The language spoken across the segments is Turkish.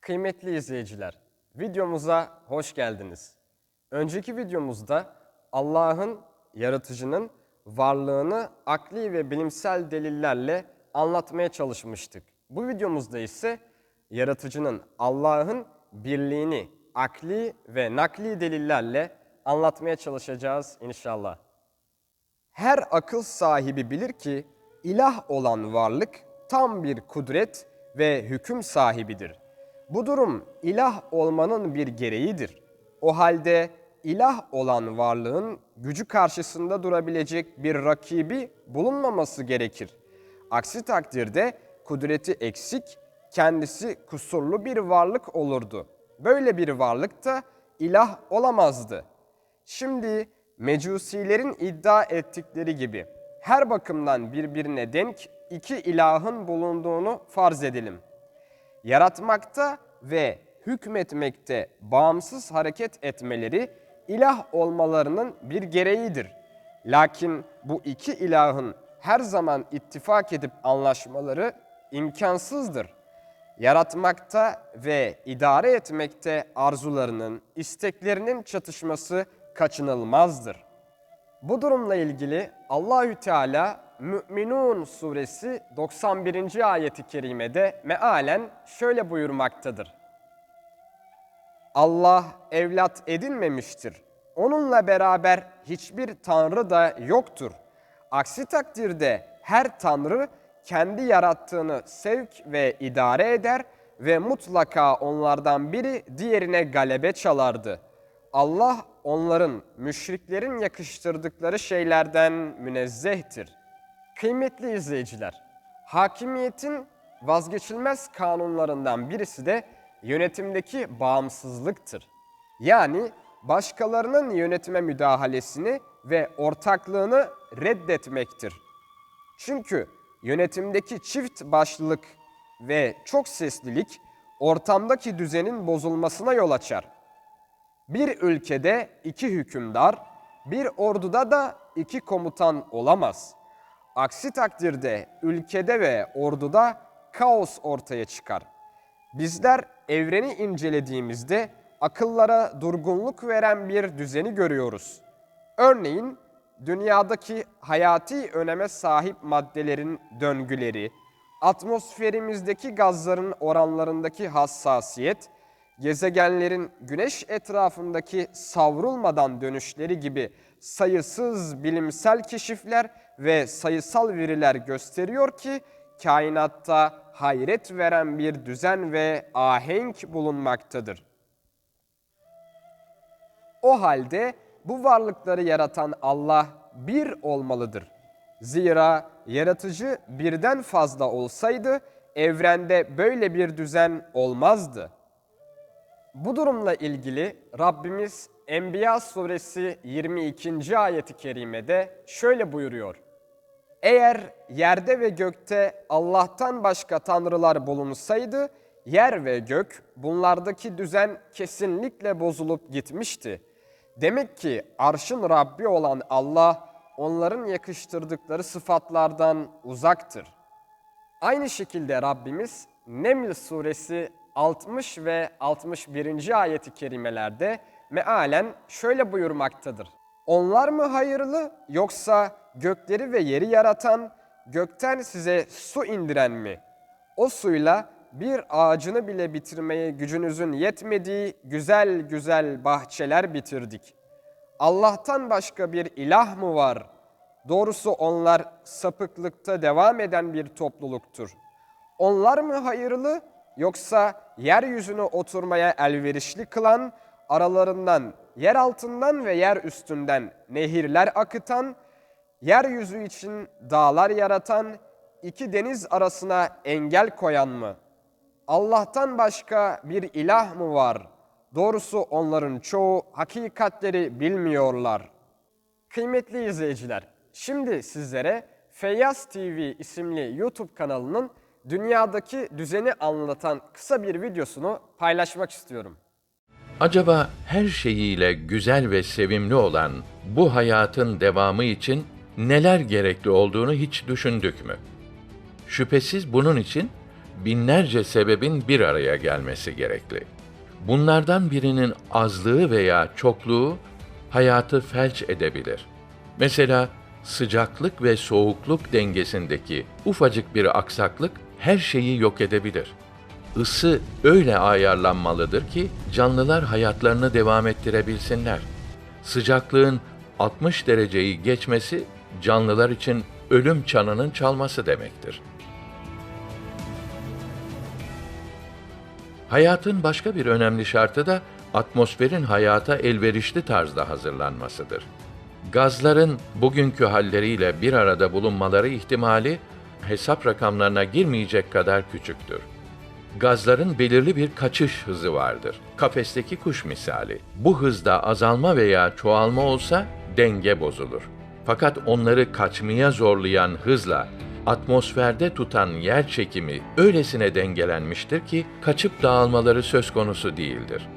Kıymetli izleyiciler, videomuza hoş geldiniz. Önceki videomuzda Allah'ın, yaratıcının varlığını akli ve bilimsel delillerle anlatmaya çalışmıştık. Bu videomuzda ise yaratıcının Allah'ın birliğini akli ve nakli delillerle anlatmaya çalışacağız inşallah. Her akıl sahibi bilir ki ilah olan varlık tam bir kudret ve hüküm sahibidir. Bu durum ilah olmanın bir gereğidir. O halde ilah olan varlığın gücü karşısında durabilecek bir rakibi bulunmaması gerekir. Aksi takdirde kudreti eksik, kendisi kusurlu bir varlık olurdu. Böyle bir varlık da ilah olamazdı. Şimdi mecusilerin iddia ettikleri gibi her bakımdan birbirine denk iki ilahın bulunduğunu farz edelim. Yaratmakta ve hükmetmekte bağımsız hareket etmeleri ilah olmalarının bir gereğidir. Lakin bu iki ilahın her zaman ittifak edip anlaşmaları imkansızdır yaratmakta ve idare etmekte arzularının, isteklerinin çatışması kaçınılmazdır. Bu durumla ilgili Allahü Teala Müminun suresi 91. ayeti kerimede mealen şöyle buyurmaktadır. Allah evlat edinmemiştir. Onunla beraber hiçbir tanrı da yoktur. Aksi takdirde her tanrı kendi yarattığını sevk ve idare eder ve mutlaka onlardan biri diğerine galebe çalardı. Allah onların, müşriklerin yakıştırdıkları şeylerden münezzehtir. Kıymetli izleyiciler, hakimiyetin vazgeçilmez kanunlarından birisi de yönetimdeki bağımsızlıktır. Yani başkalarının yönetime müdahalesini ve ortaklığını reddetmektir. Çünkü yönetimdeki çift başlılık ve çok seslilik ortamdaki düzenin bozulmasına yol açar. Bir ülkede iki hükümdar, bir orduda da iki komutan olamaz. Aksi takdirde ülkede ve orduda kaos ortaya çıkar. Bizler evreni incelediğimizde akıllara durgunluk veren bir düzeni görüyoruz. Örneğin dünyadaki hayati öneme sahip maddelerin döngüleri, atmosferimizdeki gazların oranlarındaki hassasiyet, gezegenlerin güneş etrafındaki savrulmadan dönüşleri gibi sayısız bilimsel keşifler ve sayısal veriler gösteriyor ki kainatta hayret veren bir düzen ve ahenk bulunmaktadır. O halde bu varlıkları yaratan Allah bir olmalıdır. Zira yaratıcı birden fazla olsaydı evrende böyle bir düzen olmazdı. Bu durumla ilgili Rabbimiz Enbiya suresi 22. ayeti kerimede şöyle buyuruyor. Eğer yerde ve gökte Allah'tan başka tanrılar bulunsaydı, yer ve gök bunlardaki düzen kesinlikle bozulup gitmişti. Demek ki arşın Rabbi olan Allah onların yakıştırdıkları sıfatlardan uzaktır. Aynı şekilde Rabbimiz Neml suresi 60 ve 61. ayeti kerimelerde mealen şöyle buyurmaktadır. Onlar mı hayırlı yoksa gökleri ve yeri yaratan, gökten size su indiren mi? O suyla bir ağacını bile bitirmeye gücünüzün yetmediği güzel güzel bahçeler bitirdik. Allah'tan başka bir ilah mı var? Doğrusu onlar sapıklıkta devam eden bir topluluktur. Onlar mı hayırlı yoksa yeryüzüne oturmaya elverişli kılan, aralarından yer altından ve yer üstünden nehirler akıtan, yeryüzü için dağlar yaratan, iki deniz arasına engel koyan mı? Allah'tan başka bir ilah mı var? Doğrusu onların çoğu hakikatleri bilmiyorlar. Kıymetli izleyiciler, şimdi sizlere Feyyaz TV isimli YouTube kanalının dünyadaki düzeni anlatan kısa bir videosunu paylaşmak istiyorum. Acaba her şeyiyle güzel ve sevimli olan bu hayatın devamı için neler gerekli olduğunu hiç düşündük mü? Şüphesiz bunun için binlerce sebebin bir araya gelmesi gerekli. Bunlardan birinin azlığı veya çokluğu hayatı felç edebilir. Mesela sıcaklık ve soğukluk dengesindeki ufacık bir aksaklık her şeyi yok edebilir. Isı öyle ayarlanmalıdır ki canlılar hayatlarını devam ettirebilsinler. Sıcaklığın 60 dereceyi geçmesi canlılar için ölüm çanının çalması demektir. Hayatın başka bir önemli şartı da atmosferin hayata elverişli tarzda hazırlanmasıdır. Gazların bugünkü halleriyle bir arada bulunmaları ihtimali hesap rakamlarına girmeyecek kadar küçüktür. Gazların belirli bir kaçış hızı vardır. Kafesteki kuş misali. Bu hızda azalma veya çoğalma olsa denge bozulur. Fakat onları kaçmaya zorlayan hızla atmosferde tutan yer çekimi öylesine dengelenmiştir ki kaçıp dağılmaları söz konusu değildir.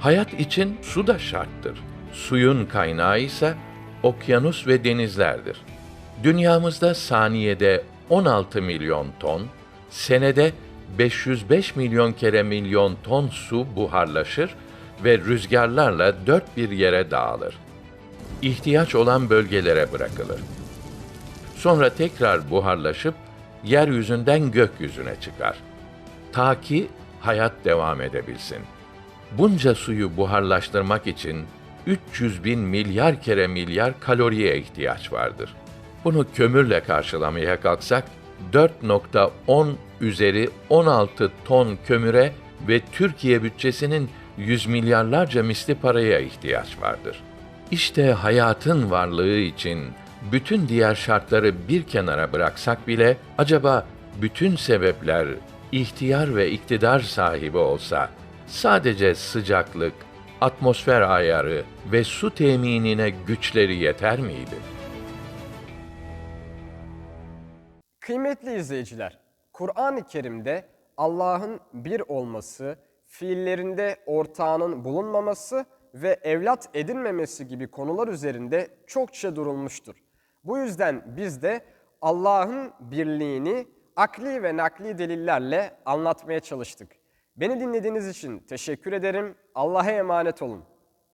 Hayat için su da şarttır. Suyun kaynağı ise okyanus ve denizlerdir. Dünyamızda saniyede 16 milyon ton, senede 505 milyon kere milyon ton su buharlaşır ve rüzgarlarla dört bir yere dağılır. İhtiyaç olan bölgelere bırakılır. Sonra tekrar buharlaşıp yeryüzünden gökyüzüne çıkar. Ta ki hayat devam edebilsin. Bunca suyu buharlaştırmak için 300 bin milyar kere milyar kaloriye ihtiyaç vardır. Bunu kömürle karşılamaya kalksak 4.10 üzeri 16 ton kömüre ve Türkiye bütçesinin yüz milyarlarca misli paraya ihtiyaç vardır. İşte hayatın varlığı için bütün diğer şartları bir kenara bıraksak bile acaba bütün sebepler ihtiyar ve iktidar sahibi olsa sadece sıcaklık, atmosfer ayarı ve su teminine güçleri yeter miydi? Kıymetli izleyiciler, Kur'an-ı Kerim'de Allah'ın bir olması, fiillerinde ortağının bulunmaması ve evlat edinmemesi gibi konular üzerinde çokça durulmuştur. Bu yüzden biz de Allah'ın birliğini akli ve nakli delillerle anlatmaya çalıştık. Beni dinlediğiniz için teşekkür ederim. Allah'a emanet olun.